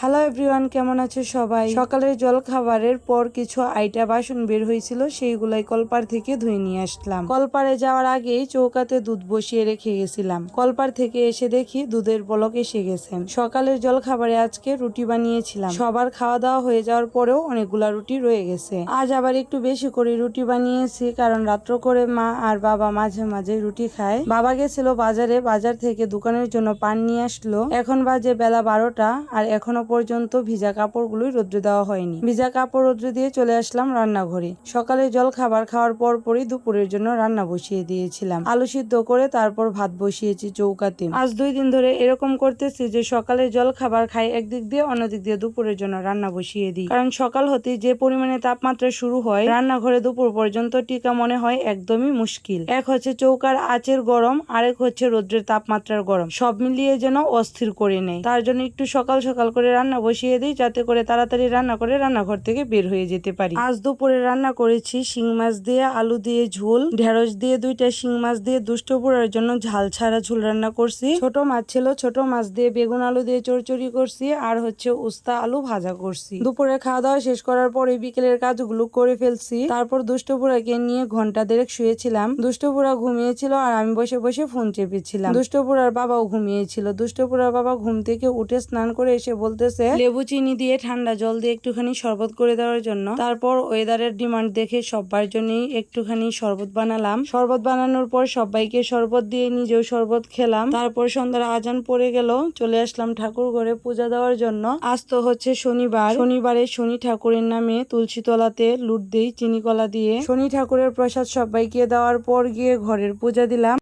Hello everyone কেমন আছে সবাই? সকালের জল খাবারের পর কিছু আইটা বাসন বের হয়েছিল, সেইগুলাই কলপার থেকে ধুয়ে নিয়ে আসলাম। কলপারে যাওয়ার আগেই চৌকাতে দুধ বসিয়ে রেখে গেছিলাম। কলপার থেকে এসে দেখি দুধের বলক এসে গেছে। সকালের জল খাবারে আজকে রুটি বানিয়েছিলাম। সবার খাওয়া দাওয়া হয়ে যাওয়ার পরেও অনেকগুলা রুটি রয়ে গেছে। আজ আবার একটু বেশি করে রুটি বানিয়েছি, কারণ রাত্র করে মা আর বাবা মাঝে মাঝে রুটি খায়। বাবা গেছিল বাজারে, বাজার থেকে দোকানের জন্য পান নিয়ে আসলো। এখন বাজে বেলা বারোটা, আর এখনও পর্যন্ত ভিজা কাপড়গুলোই রোদ্রে দেওয়া হয়নি। ভিজা কাপড় রোদ্রে দিয়ে চলে আসলাম রান্নাঘরে। সকালে জল খাবার খাওয়ার পর পরই দুপুরের জন্য রান্না বসিয়ে দিয়েছিলাম। আলু সিদ্ধ করে তারপর ভাত বসিয়েছি চৌকাতে। আজ দুই দিন ধরে এরকম করতেছি যে সকালে জল খাবার খাই একদিক দিয়ে, অন্যদিক দিয়ে দুপুরের জন্য রান্না বসিয়ে দিই। কারণ সকাল হতে যে পরিমাণে তাপমাত্রা শুরু হয়, রান্নাঘরে দুপুর পর্যন্ত টিকা মনে হয় একদমই মুশকিল। এক হচ্ছে চৌকার আঁচের গরম, আরেক হচ্ছে রোদ্রের তাপমাত্রার গরম। সব মিলিয়ে যেন অস্থির করে নেয়। তার জন্য একটু সকাল সকাল করে রান্না বসিয়ে দিই, যাতে করে তাড়াতাড়ি রান্না করে রান্নাঘর থেকে বের হয়ে যেতে পারি। আজ দুপুরে রান্না করেছি শিং মাছ দিয়ে, আলু দিয়ে ঝোল, ঢেঁড়স দিয়ে দুইটা শিং মাছ দিয়ে দুষ্ট পুরার জন্য ঝাল ছাড়া ঝোল রান্না করছি। ছোট মাছ ছিল, ছোট মাছ দিয়ে বেগুন আলু দিয়ে চড়চড়ি করছি, আর হচ্ছে উস্তা আলু ভাজা করছি। দুপুরে খাওয়া দাওয়া শেষ করার পরে বিকেলের কাজগুলো করে ফেলছি। তারপর দুষ্টপুরাকে নিয়ে ঘণ্টা দেড়েক শুয়েছিলাম। দুষ্টপুরা ঘুমিয়েছিল আর আমি বসে বসে ফোন চেপেছিলাম। দুষ্টপুরার বাবাও ঘুমিয়েছিল। দুষ্টপুরার বাবা ঘুম থেকে উঠে স্নান করে এসে বলতেছে লেবু, চিনি দিয়ে ঠান্ডা জল দিয়ে একটুখানি শরবত করে দেওয়ার জন্য। তারপর ওয়েদারের ডিমান্ড দেখে সবার জন্যই একটুখানি শরবত বানালাম। শরবত বানানোর পর সবাইকে শরবত দিয়ে নিজেও শরবত খেলাম। তারপর সন্ধ্যার আজান পড়ে গেল। চলে আসলাম ঠাকুর ঘরে পূজা দেওয়ার জন্য। আজ তো হচ্ছে শনিবার। শনিবারে শনি ঠাকুরের নামে তুলসী তলাতে লুট দেই চিনি কলা দিয়ে। শনি ঠাকুরের প্রসাদ সবাইকে দেওয়ার পর গিয়ে ঘরের পূজা দিলাম।